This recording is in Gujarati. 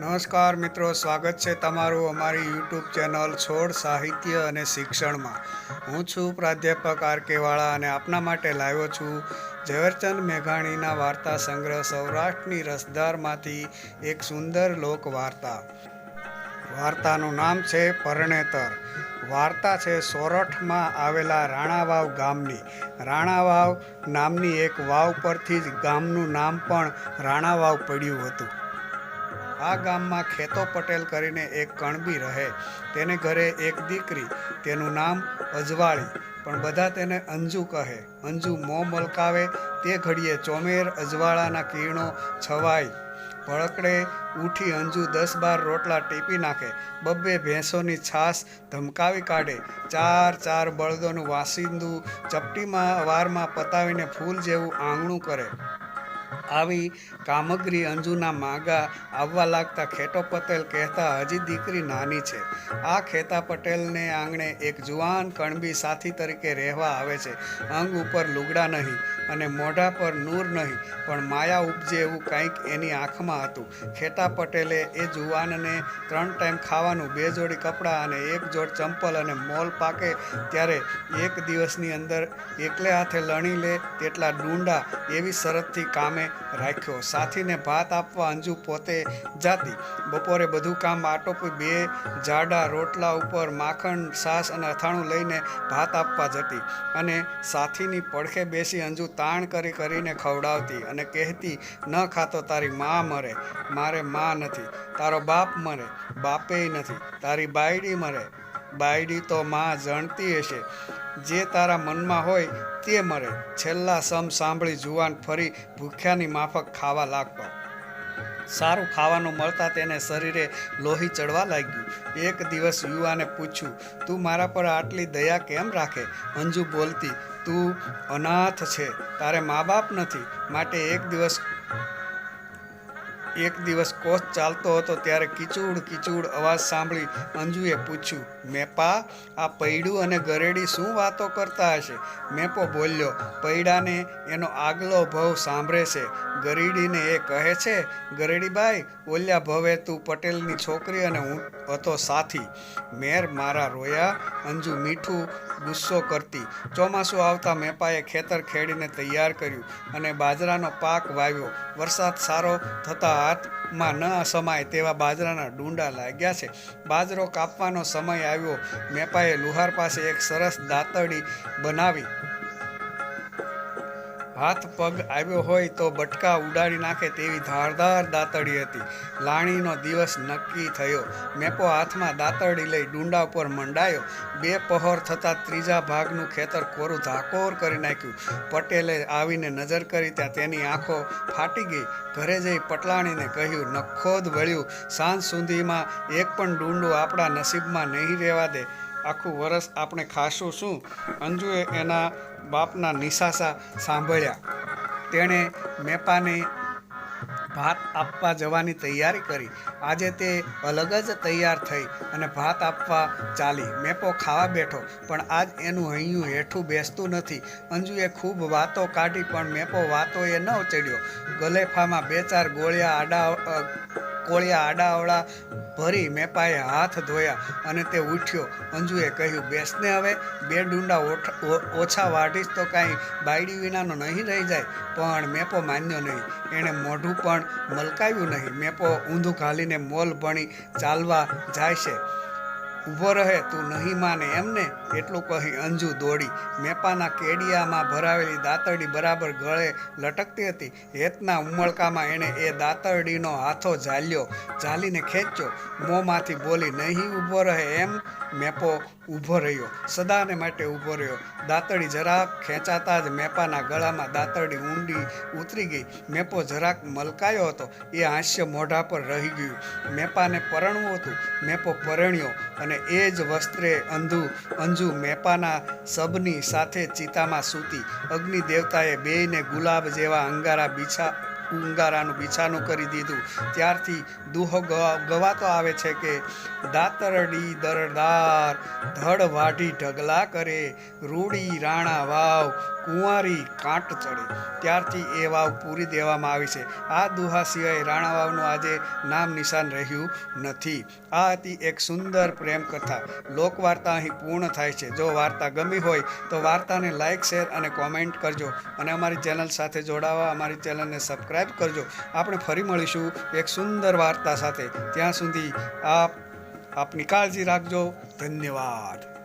નમસ્કાર મિત્રો, સ્વાગત છે તમારું અમારી યુટ્યુબ ચેનલ છોડ સાહિત્ય અને શિક્ષણમાં. હું છું પ્રાધ્યાપક આર કેવાળા અને આપના માટે લાવ્યો છું ઝવેરચંદ મેઘાણીના વાર્તા સંગ્રહ સૌરાષ્ટ્રની રસદારમાંથી એક સુંદર લોક વાર્તા વાર્તાનું નામ છે પરણેતર. વાર્તા છે સોરઠમાં આવેલા રાણાવાવ ગામની. રાણાવાવ નામની એક વાવ પરથી જ ગામનું નામ પણ રાણાવાવ પડ્યું હતું. આ ગામમાં ખેતો પટેલ કરીને એક કણબી રહે. તેને ઘરે એક દીકરી, તેનું નામ અજવાળી, પણ બધા તેને અંજુ કહે. અંજુ મોં મલકાવે, તે ઘડીએ ચોમેર, અજવાળાના કિરણો છવાય. ભળકડે ઉઠી અંજુ દસ બાર રોટલા ટીપી નાખે. બબ્બે ભેંસોની છાશ ધમકાવી કાઢે. ચાર ચાર બળદોનું વાસિંદુ ચપટીમાં, વારમાં પતાવીને ફૂલ જેવું આંગણું કરે. આવી કામગરી અંજુના માગા આવવા લાગતા ખેટો પટેલ કહેતા હજી દીકરી નાની છે. આ ખેતા પટેલને આંગણે એક જુવાન કણબી સાથી તરીકે રહેવા આવે છે. અંગ ઉપર લુગડા નહીં અને મોઢા પર નૂર નહીં, પણ માયા ઉપજે એવું કંઈક એની આંખમાં હતું. ખેતા પટેલે એ જુવાનને ત્રણ ટાઈમ ખાવાનું બે જોડી કપડાં અને એક જોડ ચંપલ અને મોલ પાકે ત્યારે એક દિવસની અંદર એકલે હાથે લણી લે તેટલા ડુંડા એવી શરતથી કામે રાખ્યો. સાથીને ભાત આપવા અંજુ પોતે જાતી. બપોરે બધું કામ આટોપી બે જાડા રોટલા ઉપર માખણ છાશ અને અથાણું લઈને ભાત આપવા જતી અને સાથીની પડખે બેસી અંજુ તાણ કરી કરીને ખવડાવતી અને કહેતી, ન ખાતો તારી મા મરે, મારે મા નથી, તારો બાપ મરે, બાપેય નથી, તારી બાયડી મરે, બાયડી તો મા જણતી હશે, જે તારા મનમાં હોય તે મરે, છેલ્લા સમ સાંભળી જુવાન ફરી ભૂખ્યાની માફક ખાવા લાગતો. સારું ખાવાનું મળતા તેને શરીરે લોહી ચડવા લાગ્યું. એક દિવસ યુવાને પૂછ્યું, તું મારા પર આટલી દયા કેમ રાખે? અંજુ બોલતી તું અનાથ છે. તારે મા બાપ નથી. માટે એક દિવસ એક દિવસ કોચ ચાલતો હતો ત્યારે કિચુડ કિચુડ અવાજ સાંભળી અંજુએ પૂછ્યું, મેપા, આ પૈડું અને ગરેડી શું વાતો કરતા હશે? મેપો બોલ્યો, પૈડાને એનો આગલો ભવ સાંભળે છે. ગરીડીને એ કહે છે, ગરેડીબાઈ, ઓલ્યા ભવે તું પટેલની છોકરી અને હું હતો સાથી. મેર મારા રોયા, અંજુ મીઠું ગુસ્સો કરતી. ચોમાસું આવતા મેપાએ ખેતર ખેડીને તૈયાર કર્યું અને બાજરાનો પાક વાવ્યો. વરસાદ સારો થતાં હાથમાં ન સમાય તેવા બાજરાના ડુંડા લાગ્યા છે. બાજરો કાપવાનો સમય આવ્યો. મેપાએ લુહાર પાસે એક સરસ દાંતડી બનાવી હાથ પગ આવ્યો હોય તો બટકા ઉડાડી નાખે તેવી ધારદાર દાંતડી હતી. લાણીનો દિવસ નક્કી થયો. મેપો હાથમાં દાંતડી લઈ ડુંડા ઉપર મંડાયો. બે પહોર થતાં ત્રીજા ભાગનું ખેતર કોરું ધાકોર કરી નાખ્યું. પટેલે આવીને નજર કરી ત્યાં તેની આંખો ફાટી ગઈ. ઘરે જઈ પટલાણીને કહ્યું, નખોદ વળ્યું. સાંજ સુધીમાં એક પણ ડુંડું આપણા નસીબમાં નહીં રહેવા દે. આખું વરસ આપણે ખાશું શું અંજુએ એના બાપના નિશાસા સાંભળ્યા. તેણે મેપાને ભાત આપવા જવાની તૈયારી કરી. આજે તે અલગ જ તૈયાર થઈ અને ભાત આપવા ચાલી. મેપો ખાવા બેઠો, પણ આજ એનું હૈયું હેઠું બેસતું નથી. અંજુએ ખૂબ વાતો કાઢી, પણ મેપો વાતો એ ન ચડ્યો. ગલેફામાં બે ચાર ગોળિયા આડા કોળિયા આડાવડા ભરી મેપાએ હાથ ધોયા અને તે ઉઠ્યો. અંજુએ કહ્યું, બેસને હવે, બે ડુંડા ઓછા વાઢીશ તો કાંઈ બાયડી વિનાનો નહીં રહી જાય. પણ મેપો માન્યો નહીં. એણે મોઢું પણ મલકાવ્યું નહીં. મેપો ઊંધું ઘાલીને મોલ ભણી ચાલવા જાય છે. ઊભો રહે, તું નહીં માને એમને? એટલું કહી અંજુ દોડી. મેપાના કેડિયામાં ભરાવેલી દાતરડી બરાબર ગળે લટકતી હતી. હેતના ઉમળકામાં એણે એ દાંતરડીનો હાથો ઝાલ્યો. ઝાલીને ખેંચ્યો. મોંમાંથી બોલી, નહીં ઊભો રહે એમ? મેપો ઊભો રહ્યો. સદાને માટે ઊભો રહ્યો. દાતરડી જરાક ખેંચાતા જ મેપાના ગળામાં દાંતરડી ઊંડી ઉતરી ગઈ. મેપો જરાક મલકાયો હતો. એ હાસ્ય મોઢા પર રહી ગયું. મેપાને પરણવું હતું. મેપો પરણ્યો અને એ જ વસ્ત્રે અંધુ, અંજુ મેપાના સબની સાથે ચિતામાં સૂતી. અગ્નિ દેવતાએ બેયને ગુલાબ જેવા અંગારા બીછા ઉંગારાનું બિછાનું કરી દીધું. ત્યારથી દુહો ગવાતો આવે છે કે, દાતરડી દરદાર, ધડ વાઢી ઢગલા કરે, રૂડી રાણા વાવ, કુંવારી કાંટ ચડે. ત્યારથી એ વાવ પૂરી દેવામાં આવી છે. આ દુહા સિવાય રાણા વાવનું આજે નામ નિશાન રહ્યું નથી. આ હતી એક સુંદર પ્રેમ કથા. લોકવાર્તા અહીં પૂર્ણ થાય છે. જો વાર્તા ગમી હોય, તો વાર્તાને લાઇક શેર અને કોમેન્ટ કરજો. અને અમારી ચેનલ સાથે જોડાવા અમારી ચેનલને સબસ્ક્રાઈબ કરજો. આપણે ફરી મળીશું એક સુંદર વાર્તા સાથે. ત્યાં સુધી આપ, આપની કાળજી રાખજો. ધન્યવાદ.